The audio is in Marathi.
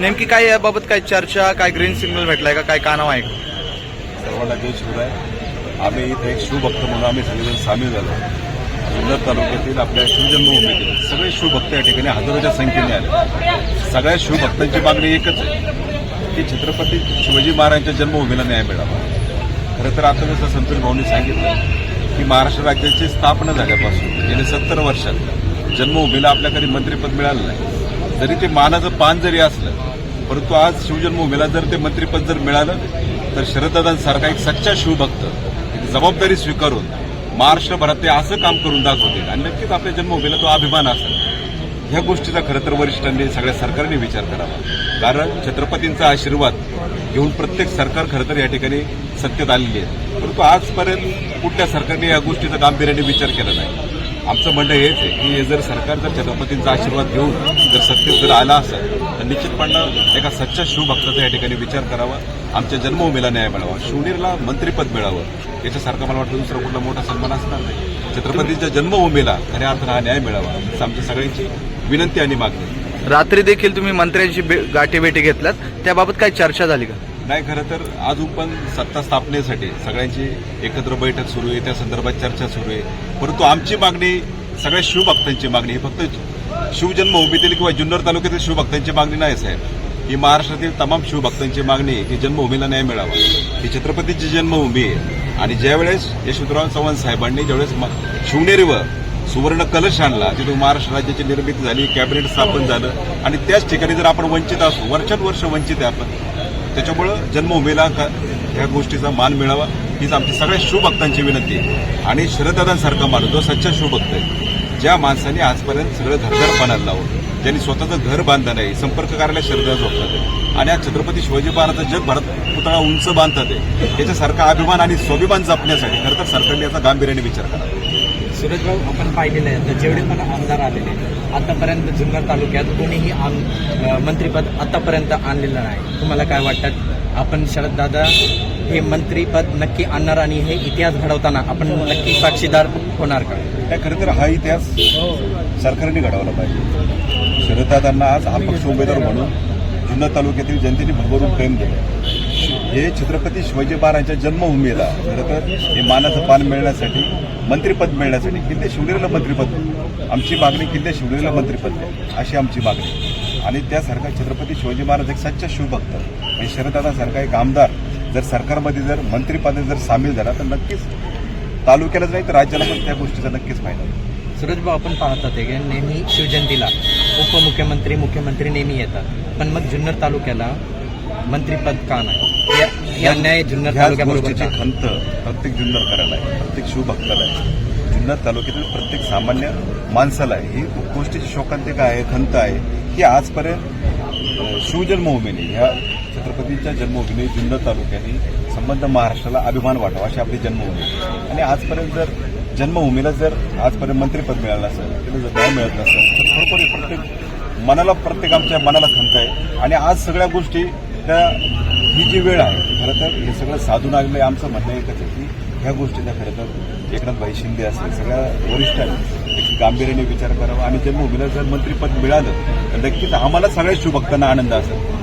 नेमकी काय याबाबत काय चर्चा काय ग्रीन सिग्नल भेटलाय का? काय कानाव आहे? का? सर्वांना जय शिवराय. आम्ही इथे एक शिवभक्त म्हणून आम्ही सगळेजण सामील झालो. जुन्नर तालुक्यातील आपल्या शिवजन्मभूमीतील सगळे शिवभक्त या ठिकाणी हजारोच्या संख्येने आले. सगळ्या शिवभक्तांची मागणी एकच आहे की छत्रपती शिवाजी महाराजांच्या जन्मभूमीला न्याय मिळावा. खरं तर आता जसं संतोष भाऊंनी सांगितलं की महाराष्ट्र राज्याची स्थापना झाल्यापासून गेले सत्तर वर्षात जन्मभूमीला आपल्याकडे मंत्रिपद मिळालं नाही. जरी ते मानाचं पान जरी असलं परंतु आज शिवजन्मभूमीला जर ते मंत्रिपद जर मिळालं तर शरददादांसारखा एक सच्चा शिवभक्त एक जबाबदारी स्वीकारून महाराष्ट्रभरात ते असं काम करून दाखवतील. आणि नक्कीच आपल्या जन्मभूमीला तो अभिमान असेल. ह्या गोष्टीचा खरं तर वरिष्ठांनी सगळ्या सरकारने विचार करावा. कारण छत्रपतींचा आशीर्वाद घेऊन प्रत्येक सरकार खरं तर या ठिकाणी सत्तेत आलेली आहे. परंतु आजपर्यंत कुठल्या सरकारने या गोष्टीचा गांभीर्याने विचार केला नाही. आमचं म्हणणं हेच आहे की हे जर सरकार जर छत्रपतींचा आशीर्वाद घेऊन जर सत्तेत जर आला असेल तर निश्चितपणे एका सच्चा शिवभक्ताचा या ठिकाणी विचार करावा आमच्या जन्मभूमीला न्याय मिळावा शिवनेरला मंत्रिपद मिळावं. याच्यासारखं मला वाटतं दुसरा कुठला मोठा सन्मान असणार नाही. छत्रपतींच्या जन्मभूमीला खऱ्या अर्थानं हा न्याय मिळावा असं आमच्या सगळ्यांची विनंती आणि मागणी रात्री देखील तुम्ही मंत्र्यांची बे- गाठीभेटी घेतल्यात त्याबाबत काय चर्चा झाली का? नाही खरं तर अजून पण सत्ता स्थापनेसाठी सगळ्यांची एकत्र बैठक सुरू आहे त्या संदर्भात चर्चा सुरू आहे. परंतु आमची मागणी सगळ्या शिवभक्तांची मागणी ही फक्त शिवजन्मभूमीतील किंवा जुन्नर तालुक्यातील शिवभक्तांची मागणी नाही साहेब. ही महाराष्ट्रातील तमाम शिवभक्तांची मागणी आहे की जन्मभूमीला न्याय मिळावा. ही छत्रपतीची जन्मभूमी आहे. आणि ज्यावेळेस यशवंतराव चव्हाण साहेबांनी ज्यावेळेस शिवनेरीवर सुवर्ण कलश आणला तिथून महाराष्ट्र राज्याची निर्मिती झाली कॅबिनेट स्थापन झालं आणि त्याच ठिकाणी जर आपण वंचित असू वर्षानुवर्ष वंचित आहे आपण त्याच्यामुळं जन्मभूमीला का- ह्या गोष्टीचा मान मिळावा हीच आमची सगळ्या शिवभक्तांची विनंती आहे. आणि शरददादांसारखा माणूस जो सच्चा शिवभक्त आहे ज्या माणसाने आजपर्यंत सगळं घरदार पाण्याला लावलं ज्यांनी स्वतःचं घर बांधलं नाही संपर्क कार्यालय शरदा झोपतात आणि आज छत्रपती शिवाजी महाराजांचा जगभरात पुतळा उंच बांधतात आहे. याच्यासारखा अभिमान आणि स्वाभिमान जपण्यासाठी खरं तर सरकारने याचा गांभीर्याने विचार करावा. सुरज भाऊ आपण पाहिलेलं आहे. तर जेवढे पण आमदार आलेले आहेत, आतापर्यंत जुन्नर तालुक्यात कोणीही आम मंत्रीपद आतापर्यंत आणलेलं नाही. तुम्हाला काय वाटतं? आपण शरददादा हे मंत्रीपद नक्की आणणार आणि हे इतिहास घडवताना आपण नक्की साक्षीदार होणार का? काय खरं तर हा इतिहास सरकारने घडवला पाहिजे. शरददादांना आज अपक्ष उमेदवार म्हणून जुन्नर तालुक्यातील जनतेने भरभरून प्रेम दिलं हे छत्रपती शिवाजी महाराजांच्या जन्मभूमीला खरं तर हे मानाचं पान मिळण्यासाठी मंत्रिपद मिळण्यासाठी किल्ले शिवनेरीला मंत्रिपद आमची मागणी किल्ले शिवनेरीला मंत्रिपद द्या अशी आमची मागणी आणि त्यासारखा छत्रपती शिवाजी महाराज एक सच्चा शिवभक्त. आणि शरदादासारखा एक आमदार जर सरकारमध्ये जर मंत्रिपदात जर सामील झाला तर नक्कीच तालुक्यालाच नाही तर राज्याला पण त्या गोष्टीचा नक्कीच फायदा होईल. भाऊ आपण पाहतात आहे की नेहमी शिवजयंतीला उपमुख्यमंत्री मुख्यमंत्री नेहमी येतात. पण मग जुन्नर तालुक्याला मंत्रिपद का नाही? या- न्याय जुन्नर का? खंत प्रत्येक जुन्नरकराला आहे. प्रत्येक शिवभक्ताला आहे. जुन्नर तालुक्यातील प्रत्येक सामान्य माणसाला आहे. ही गोष्टीची शोकांतिका आहे खंत आहे. की आजपर्यंत शिवजन्मभूमीने ह्या छत्रपतींच्या जन्मभूमीने जुन्नर तालुक्याने संबंध महाराष्ट्राला अभिमान वाटावा अशी आपली जन्मभूमी आणि आजपर्यंत जर जन्मभूमीला जर आजपर्यंत मंत्रिपद मिळालं असेल तिला जर न्याय मिळत नसेल तर खरोखर प्रत्येक मनाला प्रत्येक आमच्या मनाला खंत आहे. आणि आज सगळ्या गोष्टी त्या ही जी वेळ आहे खरं तर हे सगळं साधून आलेलं आहे आमचं म्हणणं एकच आहे की ह्या गोष्टीचा खरं तर एकनाथभाई शिंदे असेल सगळ्या वरिष्ठांनी एक गांभीर्याने विचार करावा. आणि जन्मभूमीला जर मंत्रिपद मिळालं तर नक्कीच आम्हाला सगळ्या शुभक्तांना आनंद असेल.